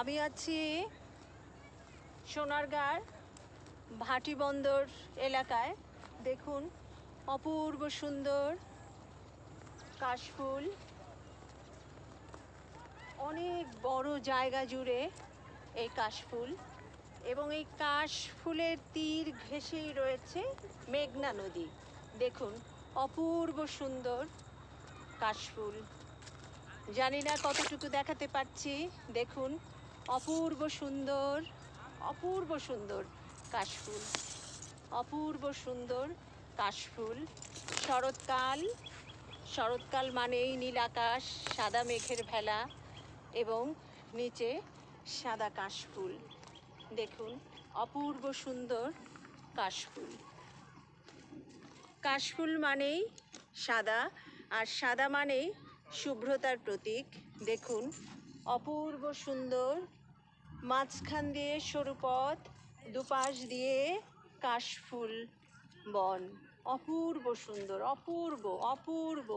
আমি আছি সোনারগাঁর ভাটি বন্দর এলাকায়। দেখুন, অপূর্ব সুন্দর কাশফুল। অনেক বড় জায়গা জুড়ে এই কাশফুল এবং এই কাশফুলের তীর ঘেঁষেই রয়েছে মেঘনা নদী। দেখুন, অপূর্ব সুন্দর কাশফুল। জানি না কতটুকু দেখাতে পারছি। দেখুন অপূর্ব সুন্দর অপূর্ব সুন্দর কাশফুল, অপূর্ব সুন্দর কাশফুল। শরৎকাল শরৎকাল মানেই নীল আকাশ, সাদা মেঘের ভেলা এবং নিচে সাদা কাশফুল। দেখুন, অপূর্ব সুন্দর কাশফুল। কাশফুল মানেই সাদা আর সাদা মানেই শুভ্রতার প্রতীক। দেখুন, অপূর্ব সুন্দর মাঝখান দিয়ে সরু পথ দুপাশ দিয়ে কাশফুল বন। অপূর্ব সুন্দর অপূর্ব অপূর্ব।